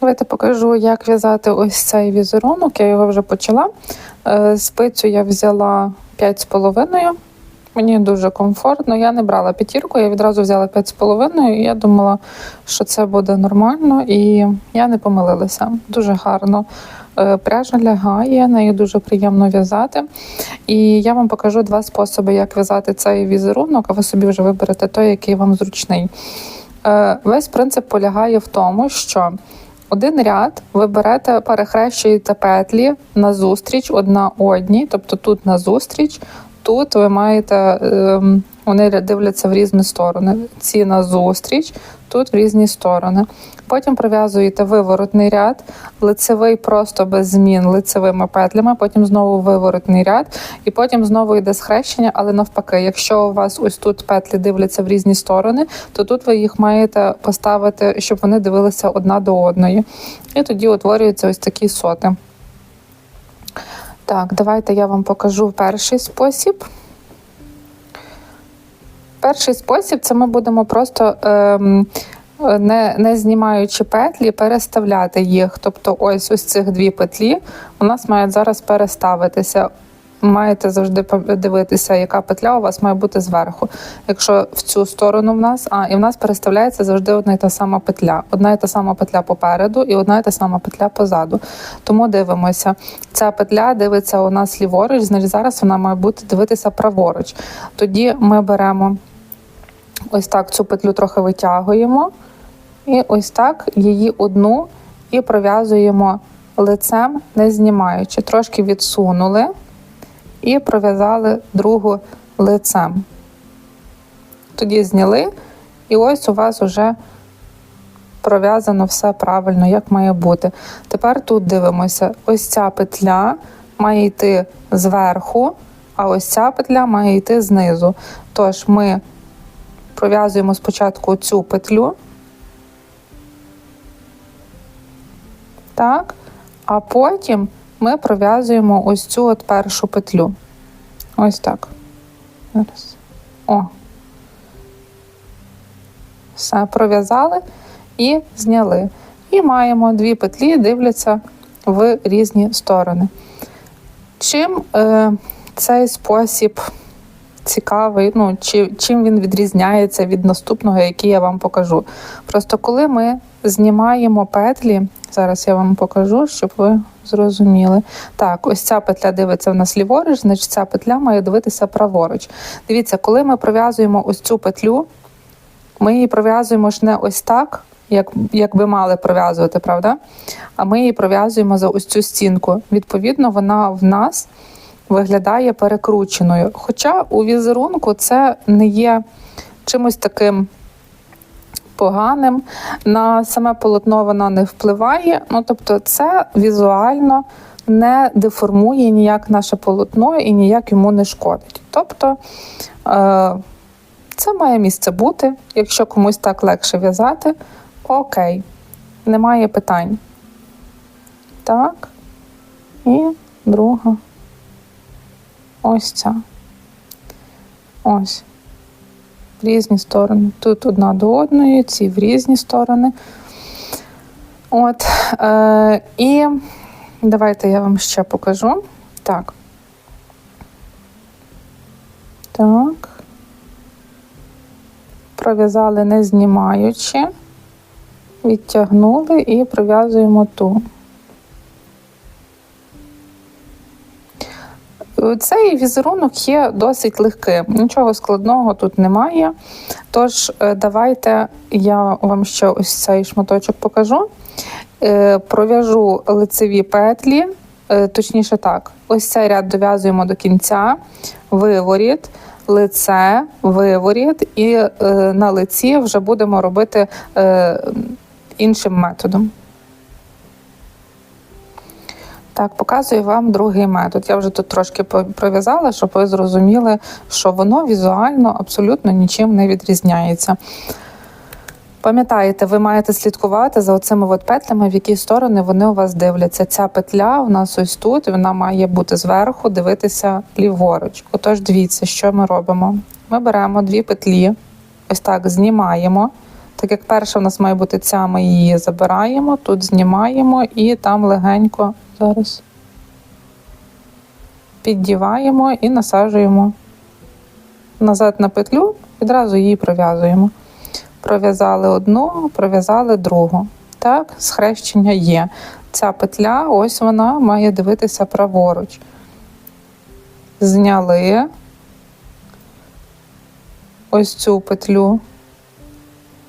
Давайте покажу, як в'язати ось цей візерунок. Я його вже почала. Е, Спицю я взяла 5,5. Мені дуже комфортно. Я не брала п'ятірку, я відразу взяла 5,5 і я думала, що це буде нормально, і я не помилилася. Дуже гарно. Е, Пряжа лягає, нею дуже приємно в'язати. І я вам покажу два способи, як в'язати цей візерунок, а ви собі вже виберете той, який вам зручний. Е, Весь принцип полягає в тому, що один ряд ви берете, перехрещуєте петлі назустріч одна одній, тобто тут назустріч, тут ви маєте, ем, вони дивляться в різні сторони. Ці назустріч, тут в різні сторони. Потім пров'язуєте виворотний ряд, лицевий просто без змін лицевими петлями, потім знову виворотний ряд, і потім знову йде схрещення, але навпаки, якщо у вас ось тут петлі дивляться в різні сторони, то тут ви їх маєте поставити, щоб вони дивилися одна до одної. І тоді утворюються ось такі соти. Так, давайте я вам покажу перший спосіб. Перший спосіб це ми будемо просто. Ем, не, не знімаючи петлі, переставляти їх. Тобто, ось ось цих дві петлі у нас мають зараз переставитися. Маєте завжди дивитися, яка петля у вас має бути зверху. Якщо в цю сторону в нас, а і в нас переставляється завжди одна і та сама петля. Одна і та сама петля попереду і одна і та сама петля позаду. Тому дивимося. Ця петля дивиться у нас ліворуч, значить зараз вона має бути дивитися праворуч. Тоді ми беремо ось так цю петлю трохи витягуємо. І ось так її одну і пров'язуємо лицем, не знімаючи. Трошки відсунули і пров'язали другу лицем. Тоді зняли, і ось у вас вже пров'язано все правильно, як має бути. Тепер тут дивимося: ось ця петля має йти зверху, а ось ця петля має йти знизу. Тож ми пров'язуємо спочатку цю петлю. Так, а потім ми пров'язуємо ось цю от першу петлю. Ось так. Зараз. О. Все, пров'язали і зняли. І маємо дві петлі, дивляться в різні сторони. Чим е, цей спосіб цікавий, ну, чи, чим він відрізняється від наступного, який я вам покажу? Просто коли ми знімаємо петлі, зараз я вам покажу, щоб ви зрозуміли. Так, ось ця петля дивиться в нас ліворуч, значить ця петля має дивитися праворуч. Дивіться, коли ми пров'язуємо ось цю петлю, ми її пров'язуємо ж не ось так, як, як би мали пров'язувати, правда? А ми її пров'язуємо за ось цю стінку. Відповідно, вона в нас виглядає перекрученою. Хоча у візерунку це не є чимось таким поганим, на саме полотно вона не впливає. Ну, тобто, це візуально не деформує ніяк наше полотно і ніяк йому не шкодить. Тобто е, це має місце бути. Якщо комусь так легше в'язати, окей, немає питань. Так, і друга. Ось ця. Ось в різні сторони. Тут одна до одної, ці в різні сторони. От. Е, І давайте я вам ще покажу. Так. Так. Пров'язали не знімаючи, відтягнули і пров'язуємо ту. Цей візерунок є досить легким, нічого складного тут немає. Тож, е, давайте я вам ще ось цей шматочок покажу. Е, пров'яжу лицеві петлі, е, точніше так, ось цей ряд дов'язуємо до кінця, виворіт, лице, виворіт, і на лиці вже будемо робити іншим методом. Так, показую вам другий метод. Я вже тут трошки пров'язала, щоб ви зрозуміли, що воно візуально абсолютно нічим не відрізняється. Пам'ятаєте, ви маєте слідкувати за оцими от петлями, в які сторони вони у вас дивляться. Ця петля у нас ось тут, вона має бути зверху, дивитися ліворуч. Отож, дивіться, що ми робимо. Ми беремо дві петлі, ось так знімаємо, Так як перша у нас має бути ця, ми її забираємо, тут знімаємо і там легенько зараз піддіваємо і насаджуємо назад на петлю, відразу її пров'язуємо. Пров'язали одну, пров'язали другу. Так, схрещення є. Ця петля, ось вона має дивитися праворуч. Зняли ось цю петлю,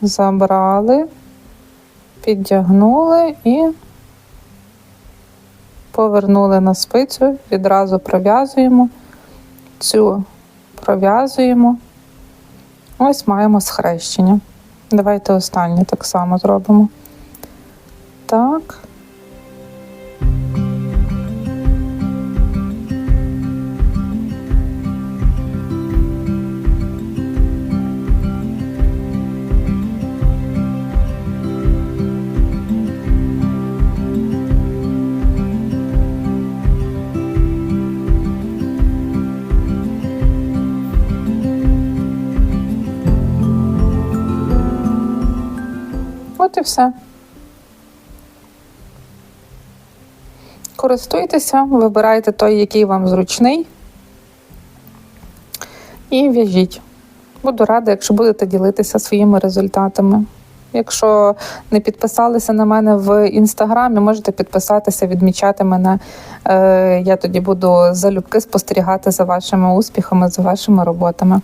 забрали, підтягнули і повернули на спицю, відразу пров'язуємо, цю пров'язуємо. Ось маємо схрещення. Давайте останнє так само зробимо. Так. Все. Користуйтеся, вибирайте той, який вам зручний. І в'яжіть. Буду рада, якщо будете ділитися своїми результатами. Якщо не підписалися на мене в інстаграмі, можете підписатися, відмічати мене. Е, Я тоді буду залюбки спостерігати за вашими успіхами, за вашими роботами.